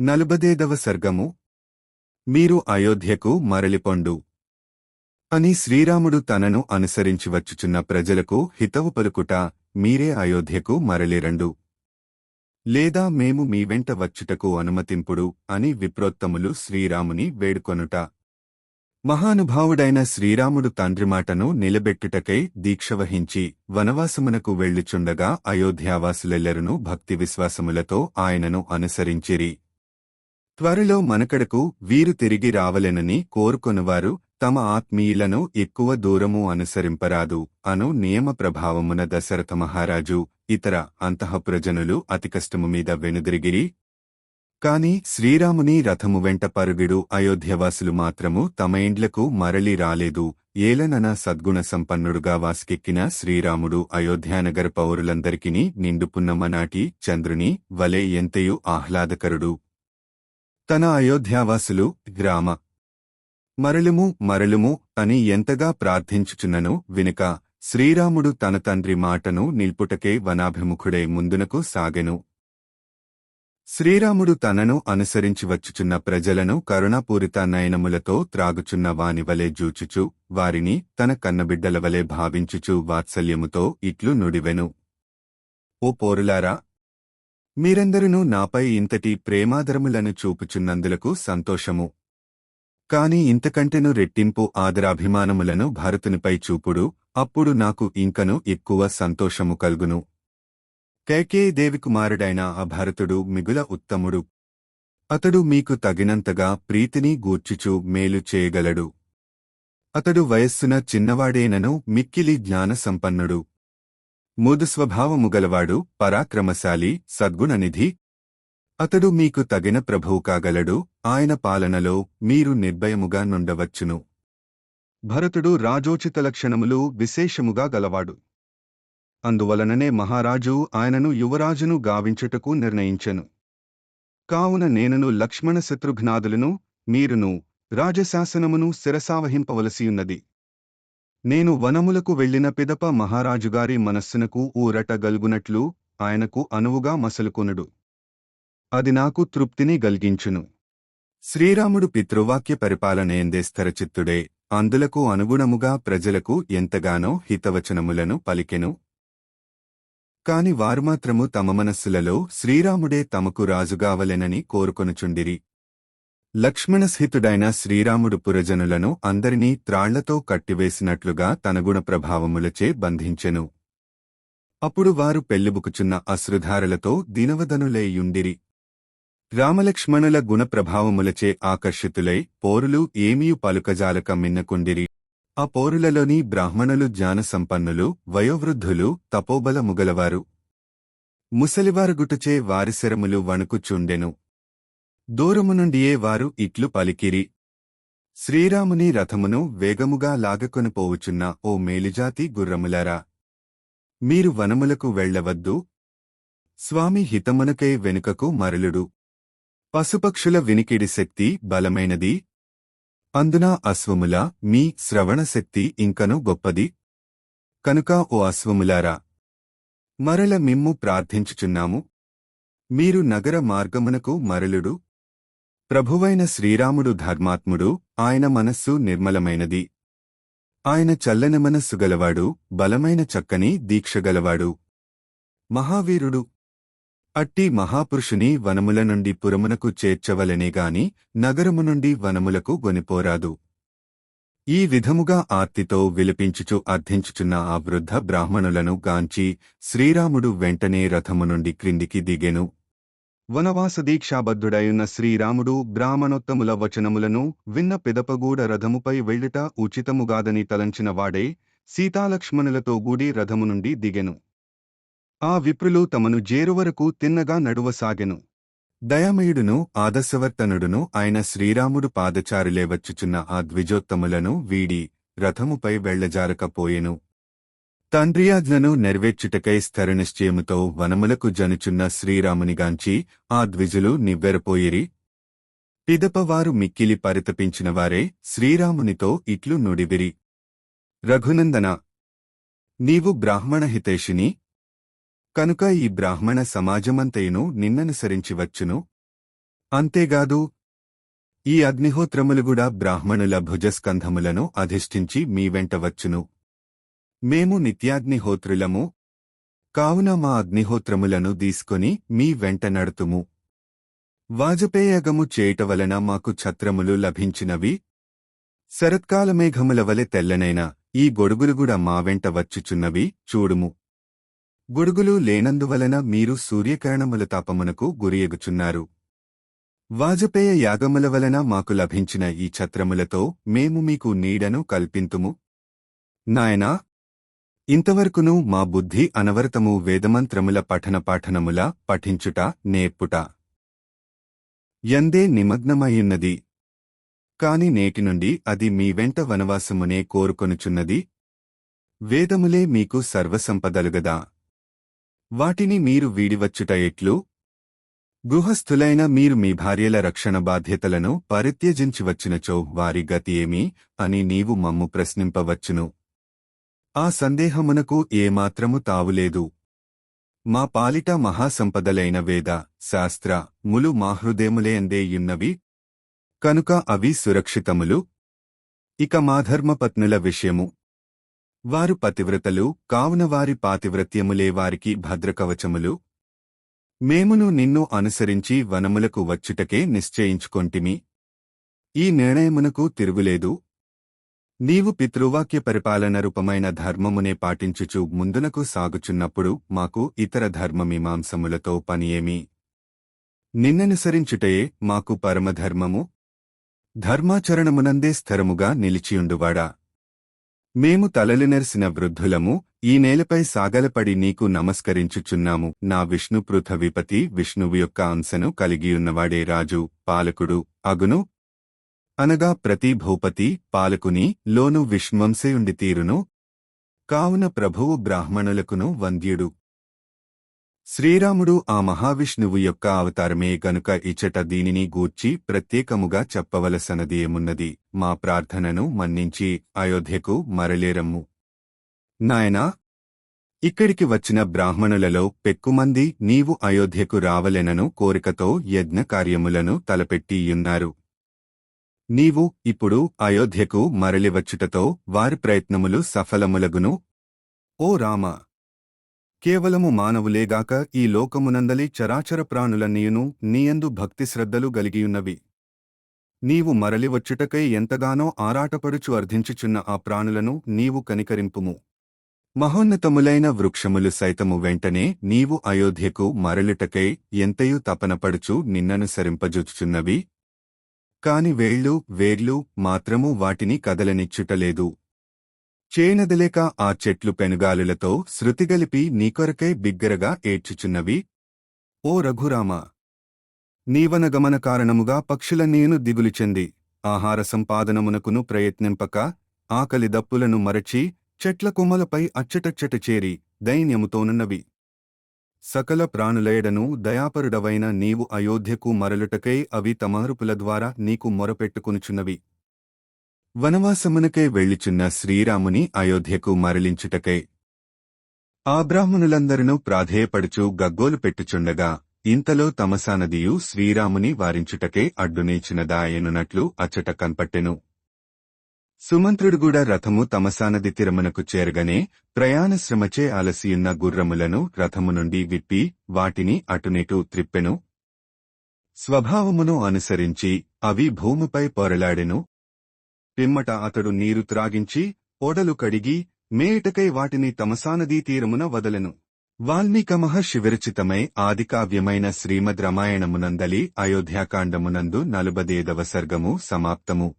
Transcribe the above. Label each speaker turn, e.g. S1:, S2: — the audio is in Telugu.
S1: నలుబదేదవ సర్గము. మీరు అయోధ్యకు మరలిపొండు. అని శ్రీరాముడు తనను అనుసరించి వచ్చుచున్న ప్రజలకు హితవు పలుకుట మీరే అయోధ్యకు మరలిరండు. లేదా మేము మీ వెంట వచ్చుటకు అనుమతింపుడు అని విప్రోత్తములు శ్రీరాముని వేడుకొనుట. మహానుభావుడైన శ్రీరాముడు తండ్రి మాటను నిలబెట్టుటకై దీక్షవహించి వనవాసమునకు వెళ్ళుచుండగా అయోధ్యావాసులెల్లరునూ భక్తి విశ్వాసములతో ఆయనను అనుసరించిరి. త్వరలో మనకడకు వీరు తిరిగి రావలెనని కోరుకొనువారు తమ ఆత్మీయులను ఎక్కువ దూరము అనుసరింపరాదు అను నియమ ప్రభావమున దశరథ మహారాజు ఇతర అంతఃపురజనులు అతి కష్టము మీద వెనుదిరిగిరి. కాని శ్రీరాముని రథము వెంట పరుగుడు అయోధ్యవాసులు మాత్రము తమ ఇండ్లకు మరలి రాలేదు. ఏలనన సద్గుణ సంపన్నుడుగా వాసుకెక్కిన శ్రీరాముడు అయోధ్యానగర పౌరులందరికిని నిండుపున్నమనాటి చంద్రుని వలె ఎంతయు ఆహ్లాదకరుడు. తన అయోధ్యావాసులు గ్రామ. మరలుము మరలుము అని ఎంతగా ప్రార్థించుచున్నను వినుక శ్రీరాముడు తన తండ్రి మాటను నిల్పుటకే వనాభిముఖుడే ముందునకు సాగెను. శ్రీరాముడు తనను అనుసరించి వచ్చుచున్న ప్రజలను కరుణాపూరిత నయనములతో త్రాగుచున్న వానివలే జూచుచు వారిని తన కన్నబిడ్డల వలె భావించుచు వాత్సల్యముతో ఇట్లు నుడివెను. ఓ పోరులారా మీరందరూ నాపై ఇంతటి ప్రేమాదరములను చూపుచున్నందులకు సంతోషము. కాని ఇంతకంటెను రెట్టింపు ఆదరాభిమానములను భరతునిపై చూపుడు అప్పుడు నాకు ఇంకను ఎక్కువ సంతోషము కల్గును. కైకేయి దేవి కుమారుడైన ఆ భరతుడు మిగుల ఉత్తముడు. అతడు మీకు తగినంతగా ప్రీతిని గూర్చుచు మేలు చేయగలడు. అతడు వయస్సున చిన్నవాడేనను మిక్కిలి జ్ఞానసంపన్నుడు. సంపన్నుడు ముదు స్వభావము గలవాడు పరాక్రమశాలి సద్గుణనిధి. అతడు మీకు తగిన ప్రభువు కాగలడు ఆయన పాలనలో మీరు నిర్భయముగా నుండవచ్చును. భరతుడు రాజోచిత లక్షణములు విశేషముగా గలవాడు. అందువలననే మహారాజు ఆయనను యువరాజును గావించుటకు నిర్ణయించెను. కావున నేనును లక్ష్మణ శత్రుఘ్నాదులను మీరును రాజశాసనమును శిరసావహింపవలసియున్నది. నేను వనములకు వెళ్ళిన పిదప మహారాజుగారి మనస్సునకు ఊరట గల్గునట్లు ఆయనకు అనువుగా మసలుకొనుడు. అది నాకు తృప్తిని గల్గించును. శ్రీరాముడు పితృవాక్య పరిపాలనేందే స్థిరచిత్తుడే అందులకు అనుగుణముగా ప్రజలకు ఎంతగానో హితవచనములను పలికెను. కాని వారుమాత్రము తమ మనస్సులలో శ్రీరాముడే తమకు రాజుగావలెనని కోరుకొనుచుండిరి. లక్ష్మణస్హితుడైన శ్రీరాముడు పురజనులను అందరినీ త్రాళ్ళతో కట్టివేసినట్లుగా తనగుణ ప్రభావములచే బంధించెను. అప్పుడు వారు పెళ్ళిబుకుచున్న అశ్రుధారలతో దినవదనులేయుండిరి. రామలక్ష్మణుల గుణప్రభావములచే ఆకర్షితులై పోరులు ఏమీయు పలుకజాలక మిన్నకుండిరి. ఆ పోరులలోని బ్రాహ్మణులు జ్ఞానసంపన్నులు వయోవృద్ధులు తపోబల ముగలవారు. ముసలివారుగుటుచే వారిశరములు వణుకుచుండెను. దూరము నుండియే వారు ఇట్లు పలికిరి? శ్రీరాముని రథమును వేగముగా లాగకొనిపోవుచున్న ఓ మేలుజాతి గుర్రములారా! మీరు వనములకు వెళ్ళవద్దు స్వామి హితమునకై వెనుకకు మరలుడు. పశుపక్షుల వినికిడి శక్తి బలమైనది. అందున అశ్వముల మీ శ్రవణశక్తి ఇంకను గొప్పది. కనుక ఓ అశ్వములారా! మరల మిమ్ము ప్రార్థించుచున్నాము. మీరు నగర మార్గమునకు మరలుడు. ప్రభువైన శ్రీరాముడు ధర్మాత్ముడు ఆయన మనస్సు నిర్మలమైనది. ఆయన చల్లని మనస్సు గలవాడు బలమైన చక్కని దీక్షగలవాడు మహావీరుడు. అట్టి మహాపురుషుని వనముల నుండి పురమునకు చేర్చవలనేగాని నగరము నుండి వనములకు గొనిపోరాదు ఈ విధముగా ఆర్తితో విలపించుచు అర్థించుచున్న ఆ వృద్ధ బ్రాహ్మణులను గాంచి శ్రీరాముడు వెంటనే రథము నుండి క్రిందికి దిగెను. వనవాస దీక్షాబద్ధుడైన శ్రీరాముడు బ్రాహ్మణోత్తముల వచనములను విన్న పిదపగూడ రథముపై వెళ్ళుట ఉచితముగాదని తలంచిన వాడే సీతాలక్ష్మణులతో గూడి రథము నుండి దిగెను. ఆ విప్రులు తమను జేరువరకు తిన్నగా నడువసాగెను. దయామయుడును ఆదర్శవర్తనుడును ఆయన శ్రీరాముడు పాదచారులే వచ్చుచున్న ఆ ద్విజోత్తములను వీడి రథముపై వెళ్ళజారకపోయెను తండ్రియాజ్ఞను నెరవేర్చుటకై స్థిరనిశ్చయముతో వనములకు జనుచున్న శ్రీరామునిగాంచి ఆ ద్విజులు నివ్వెరపోయిరి. పిదపవారు మిక్కిలి పరితపించినవారే శ్రీరామునితో ఇట్లు నుడివిరి. రఘునందన నీవు బ్రాహ్మణ హితేషిని కనుక ఈ బ్రాహ్మణ సమాజమంతయును నిన్ననుసరించి వచ్చును. అంతేగాదు ఈ అగ్నిహోత్రములుగూడా బ్రాహ్మణుల భుజస్కంధములను అధిష్ఠించి మీ వెంట వచ్చును. మేము నిత్యాగ్నిహోత్రులము. కావున మా అగ్నిహోత్రములను తీసుకొని మీ వెంట నడుతుము. వాజపేయగము చేయుట వలన మాకు ఛత్రములు లభించినవి. శరత్కాలమేఘముల వలె తెల్లనైన ఈ గొడుగులు మా వెంట వచ్చుచున్నవి చూడుము. గొడుగులు లేనందువలన మీరు సూర్యకిరణముల తాపమునకు గురియగుచున్నారు వాజపేయ యాగముల వలన మాకు లభించిన ఈ ఛత్రములతో మేము మీకు నీడను కల్పింతుము. నాయనా ఇంతవరకును మా బుద్ధి అనవరతము వేదమంత్రముల పఠన పాఠనముల పఠించుట నేర్పుట. ఎందే నిమగ్నమయ్యున్నది కాని నేటి నుండి అది మీ వెంట వనవాసమునే కోరుకొనుచున్నది. వేదములే మీకు సర్వసంపదలుగదా. వాటిని మీరు వీడివచ్చుట ఎట్లు? గృహస్థులైన మీరు మీ భార్యల రక్షణ బాధ్యతలను పరిత్యజించివచ్చినచో వారి గతి ఏమి అని నీవు మమ్ము ప్రశ్నింపవచ్చును. ఆ సందేహమునకు ఏమాత్రము తావులేదు. మా పాలిట మహాసంపదలైన వేద శాస్త్ర ములు మాహృదేములేందేయున్నవి కనుక అవి సురక్షితములు. ఇక మా ధర్మపత్నుల విషయము. వారు పతివ్రతలు కావున వారి పాతివ్రత్యములే వారికి భద్రకవచములు. మేమును నిన్ను అనుసరించి వనములకు వచ్చుటకే నిశ్చయించుకొంటిమి. ఈ నిర్ణయమునకు తిరుగులేదు. నీవు పితృవాక్య పరిపాలన రూపమైన ధర్మమునే పాటించుచు ముందునకు సాగుచున్నప్పుడు మాకు ఇతర ధర్మమీమాంసములతో పనియేమి నిన్ననుసరించుటయే మాకు పరమధర్మము. ధర్మాచరణమునందే స్థిరముగా నిలిచియుండువాడా? మేము తలలినెరిసిన వృద్ధులము ఈ నేలపై సాగలపడి నీకు నమస్కరించుచున్నాము. నా విష్ణు పృథవిపతి విష్ణువు యొక్క అంశను కలిగియున్నవాడే రాజు పాలకుడు అగును అనగా ప్రతి భూపతి పాలకుని లోను విష్మంసయుండి తీరును. కావున ప్రభువు బ్రాహ్మణులకును వంద్యుడు. శ్రీరాముడు ఆ మహావిష్ణువు యొక్క అవతారమే గనుక ఇచట దీనిని గూర్చి ప్రత్యేకముగా చెప్పవలసనది ఏమున్నది మా ప్రార్థనను మన్నించి అయోధ్యకు మరలేరమ్ము. నాయనా ఇక్కడికి వచ్చిన బ్రాహ్మణులలో పెక్కుమంది నీవు అయోధ్యకు రావలెనను కోరికతో యజ్ఞ కార్యములను తలపెట్టియున్నారు. నీవు ఇప్పుడు అయోధ్యకు మరలివచ్చుటతో వారి ప్రయత్నములు సఫలములగును? ఓ రామ! కేవలము మానవులేగాక ఈ లోకమునందలి చరాచర ప్రాణులన్నీయును నీయందు భక్తిశ్రద్ధలు గలిగియున్నవి. నీవు మరలివచ్చుటకై ఎంతగానో ఆరాటపడుచు అర్థించుచున్న ఆ ప్రాణులను నీవు కనికరింపుము. మహోన్నతములైన వృక్షములు సైతము వెంటనే నీవు అయోధ్యకు మరలుటకై ఎంతయు తపనపడుచు నిన్ననుసరింపజుచుచున్నవి? కాని వేళ్ళు వేర్లు మాత్రము వాటిని కదలనిచ్చుటలేదు. చేనదలేక ఆ చెట్లు పెనుగాలులతో శృతిగలిపి నీకొరకై బిగ్గరగా ఏడ్చుచున్నవి. ఓ రఘురామ! నీవనగమన కారణముగా పక్షుల నేను దిగులు చెంది ఆహార సంపాదనమునకును ప్రయత్నింపక ఆకలి దప్పులను మరచి చెట్ల కొమ్మలపై అచ్చటచ్చట చేరి దైన్యముతోనున్నవి. సకల ప్రాణులయడను దయాపరుడవైన నీవు అయోధ్యకు మరలుటకై అవి తమారుపుల ద్వారా నీకు మొరపెట్టుకునుచున్నవి. వనవాసమునకై వెళ్ళిచున్న శ్రీరాముని అయోధ్యకు మరలించుటకై ఆ బ్రాహ్మణులందరినూ ప్రాధేయపడుచు గగ్గోలు పెట్టుచుండగా ఇంతలో తమసానదియు శ్రీరాముని వారించుటకే అడ్డునేచినదాయనున్నట్లు అచ్చట కన్పట్టెను. సుమంత్రుడుగూడ రథము తమసానది తిరమునకు చేరగనే ప్రయాణశ్రమచే అలసియున్న గుర్రములను రథము నుండి విప్పి వాటిని అటునిటు త్రిప్పెను. స్వభావమును అనుసరించి అవి భూమిపై పొరలాడెను. పిమ్మట అతడు నీరు త్రాగించి ఓడలు కడిగి మేటకై వాటిని తమసానదీ తీరమున వదలెను. వాల్మీక మహర్షి విరచితమై ఆదికావ్యమైన శ్రీమద్ రామాయణమునందలి అయోధ్యాకాండమునందు నలుబదేదవ సర్గము సమాప్తము.